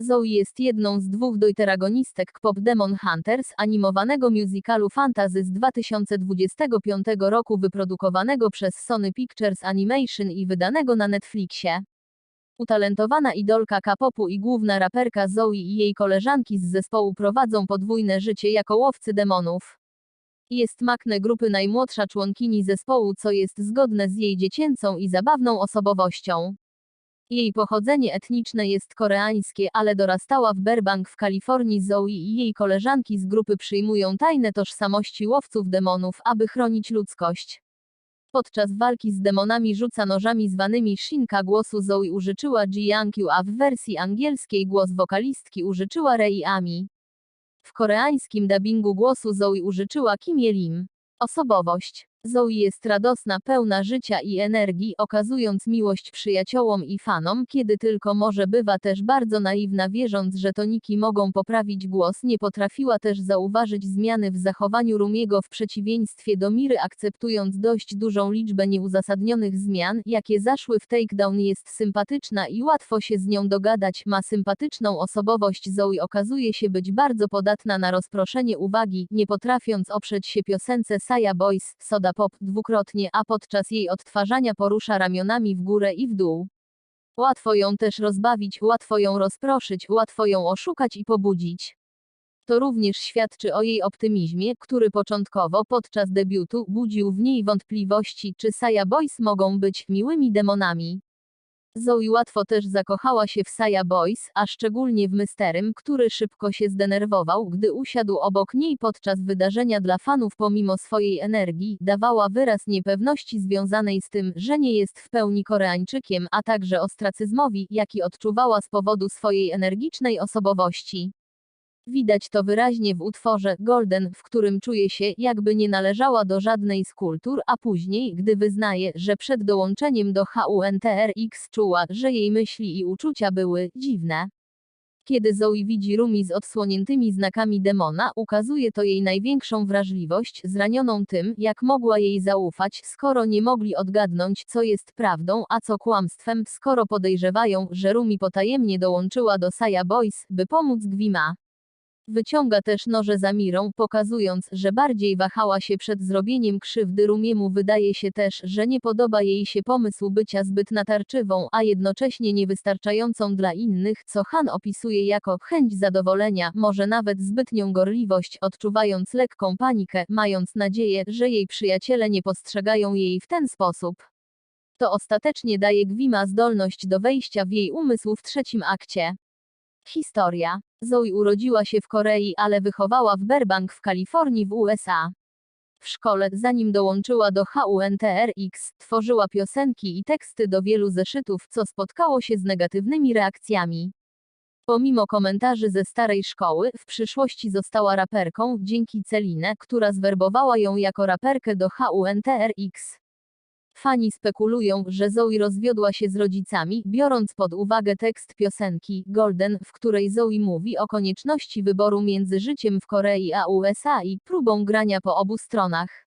Zoe jest jedną z dwóch deuteragonistek Pop Demon Hunters animowanego musicalu fantasy z 2025 roku wyprodukowanego przez Sony Pictures Animation i wydanego na Netflixie. Utalentowana idolka K-popu i główna raperka Zoe i jej koleżanki z zespołu prowadzą podwójne życie jako łowcy demonów. Jest makne grupy najmłodsza członkini zespołu, co jest zgodne z jej dziecięcą i zabawną osobowością. Jej pochodzenie etniczne jest koreańskie, ale dorastała w Burbank w Kalifornii. Zoe i jej koleżanki z grupy przyjmują tajne tożsamości łowców demonów, aby chronić ludzkość. Podczas walki z demonami rzuca nożami zwanymi Shinka głosu Zoe użyczyła Ji Yang-kyu, a w wersji angielskiej głos wokalistki użyczyła Rei Ami. W koreańskim dubbingu głosu Zoe użyczyła Kim Ye-lim. Osobowość. Zoe jest radosna, pełna życia i energii, okazując miłość przyjaciołom i fanom, kiedy tylko może. Bywa też bardzo naiwna wierząc, że toniki mogą poprawić głos, nie potrafiła też zauważyć zmiany w zachowaniu Rumiego w przeciwieństwie do Miry akceptując dość dużą liczbę nieuzasadnionych zmian, jakie zaszły w Takedown. Jest sympatyczna i łatwo się z nią dogadać, ma sympatyczną osobowość. Zoe okazuje się być bardzo podatna na rozproszenie uwagi, nie potrafiąc oprzeć się piosence Saya Boys, Soda Pop, dwukrotnie, a podczas jej odtwarzania porusza ramionami w górę i w dół. Łatwo ją też rozbawić, łatwo ją rozproszyć, łatwo ją oszukać i pobudzić. To również świadczy o jej optymizmie, który początkowo podczas debiutu budził w niej wątpliwości, czy Saya Boys mogą być miłymi demonami. Zoe łatwo też zakochała się w Saya Boys, a szczególnie w Mysterym, który szybko się zdenerwował, gdy usiadł obok niej podczas wydarzenia dla fanów pomimo swojej energii, dawała wyraz niepewności związanej z tym, że nie jest w pełni Koreańczykiem, a także ostracyzmowi, jaki odczuwała z powodu swojej energicznej osobowości. Widać to wyraźnie w utworze Golden, w którym czuje się, jakby nie należała do żadnej z kultur, a później, gdy wyznaje, że przed dołączeniem do HUNTRX czuła, że jej myśli i uczucia były dziwne. Kiedy Zoe widzi Rumi z odsłoniętymi znakami demona, ukazuje to jej największą wrażliwość, zranioną tym, jak mogła jej zaufać, skoro nie mogli odgadnąć, co jest prawdą, a co kłamstwem, skoro podejrzewają, że Rumi potajemnie dołączyła do Saya Boys, by pomóc Gwima. Wyciąga też noże za Mirą, pokazując, że bardziej wahała się przed zrobieniem krzywdy Rumiemu. Wydaje się też, że nie podoba jej się pomysł bycia zbyt natarczywą, a jednocześnie niewystarczającą dla innych, co Han opisuje jako chęć zadowolenia, może nawet zbytnią gorliwość, odczuwając lekką panikę, mając nadzieję, że jej przyjaciele nie postrzegają jej w ten sposób. To ostatecznie daje Gwima zdolność do wejścia w jej umysł w trzecim akcie. Historia. Zoe urodziła się w Korei, ale wychowała w Burbank w Kalifornii w USA. W szkole, zanim dołączyła do HUNTRX, tworzyła piosenki i teksty do wielu zeszytów, co spotkało się z negatywnymi reakcjami. Pomimo komentarzy ze starej szkoły, w przyszłości została raperką, dzięki Celinę, która zwerbowała ją jako raperkę do HUNTRX. Fani spekulują, że Zoe rozwiodła się z rodzicami, biorąc pod uwagę tekst piosenki Golden, w której Zoe mówi o konieczności wyboru między życiem w Korei a USA i próbą grania po obu stronach.